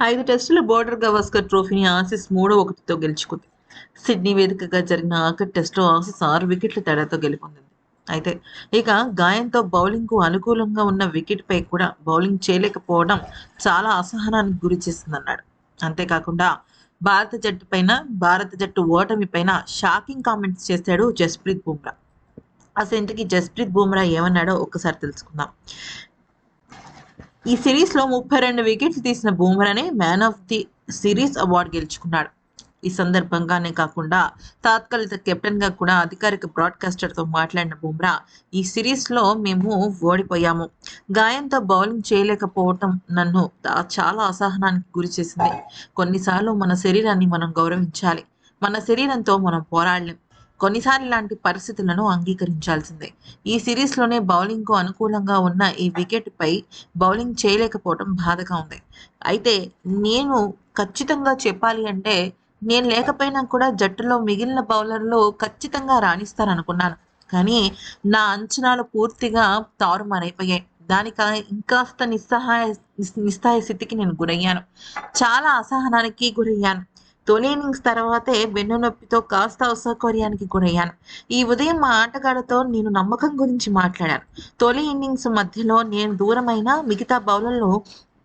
ఐదు టెస్టుల border Gavaskar ట్రోఫీని Aussies మూడో ఒకటితో గెలుచుకుంది. సిడ్నీ వేదికగా జరిగిన ఆఖరి టెస్టులో ఆసిస్ ఆరు వికెట్ల తేడాతో గెలుపొందింది. అయితే ఇక గాయంతో బౌలింగ్కు అనుకూలంగా ఉన్న వికెట్పై కూడా బౌలింగ్ చేయలేకపోవడం చాలా అసహనానికి గురి చేసిందన్నాడు. అంతేకాకుండా భారత జట్టు పైన భారత జట్టు ఓటమి పైన షాకింగ్ కామెంట్స్ చేశాడు జస్ప్రీత్ బుమ్రా. అసలు ఇంతకీ జస్ప్రీత్ బుమ్రా ఏమన్నాడో ఒక్కసారి తెలుసుకుందాం. ఈ సిరీస్లో ముప్పై రెండు వికెట్లు తీసిన బూమ్రానే man of the series award గెలుచుకున్నాడు. ఈ సందర్భంగానే కాకుండా తాత్కాలిక కెప్టెన్గా కూడా అధికారిక బ్రాడ్కాస్టర్తో మాట్లాడిన బుమ్రా ఈ సిరీస్లో మేము ఓడిపోయాము. గాయంతో బౌలింగ్ చేయలేకపోవటం నన్ను చాలా అసహనానికి గురి చేసింది. కొన్నిసార్లు మన శరీరాన్ని మనం గౌరవించాలి. మన శరీరంతో మనం పోరాడలేం. కొన్నిసార్లు ఇలాంటి పరిస్థితులను అంగీకరించాల్సిందే. ఈ సిరీస్లోనే బౌలింగ్కు అనుకూలంగా ఉన్న ఈ వికెట్పై బౌలింగ్ చేయలేకపోవడం బాధగా ఉంది. అయితే నేను ఖచ్చితంగా చెప్పాలి అంటే నేను లేకపోయినా కూడా జట్టులో మిగిలిన బౌలర్లు ఖచ్చితంగా రాణిస్తారనుకున్నాను. కానీ నా అంచనాలు పూర్తిగా తారుమారైపోయాయి. దానికి ఇంకాస్త నిస్సహాయ నిస్సహాయ స్థితికి నేను గురయ్యాను. చాలా అసహనానికి గురయ్యాను. తొలి ఇన్నింగ్స్ తర్వాతే వెన్నునొప్పితో కాస్త అసౌకర్యానికి గురయ్యాను. ఈ ఉదయం మా ఆటగాళ్ళతో నేను నమ్మకం గురించి మాట్లాడాను. తొలి ఇన్నింగ్స్ మధ్యలో నేను దూరమైన మిగతా బౌలర్లు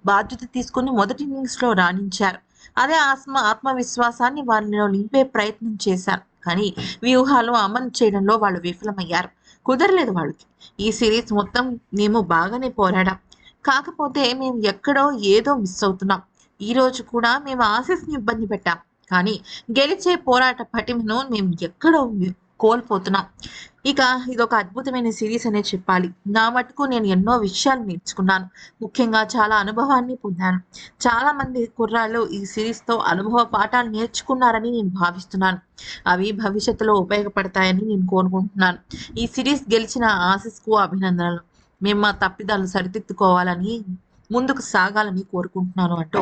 బాధ్యత తీసుకుని మొదటి ఇన్నింగ్స్లో రాణించారు. అదే ఆత్మ ఆత్మవిశ్వాసాన్ని వారిలో నింపే ప్రయత్నం చేశాను కానీ వ్యూహాలు అమలు చేయడంలో వాళ్ళు విఫలమయ్యారు. కుదరలేదు వాళ్ళకి. ఈ సిరీస్ మొత్తం మేము బాగానే పోరాడాం. కాకపోతే మేము ఎక్కడో ఏదో మిస్ అవుతున్నాం. ఈ రోజు కూడా మేము ఆశీస్ని ఇబ్బంది పెట్టాం. కానీ గెలిచే పోరాట పటిమను మేము ఎక్కడో కోల్పోతున్నాం. ఇక ఇది ఒక అద్భుతమైన సిరీస్ అనే చెప్పాలి. నా మటుకు నేను ఎన్నో విషయాలు నేర్చుకున్నాను. ముఖ్యంగా చాలా అనుభవాన్ని పొందాను. చాలా మంది కుర్రాళ్ళు ఈ సిరీస్తో అనుభవ పాఠాలు నేర్చుకున్నారని నేను భావిస్తున్నాను. అవి భవిష్యత్తులో ఉపయోగపడతాయని నేను కోరుకుంటున్నాను. ఈ సిరీస్ గెలిచిన ఆశిస్కు అభినందనలు. మేము మా తప్పిదాలు సరిదిద్దుకోవాలని ముందుకు సాగాలని కోరుకుంటున్నాను అంటూ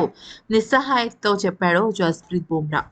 నిస్సహాయతతో చెప్పాడు జస్ప్రీత్ బుమ్రా.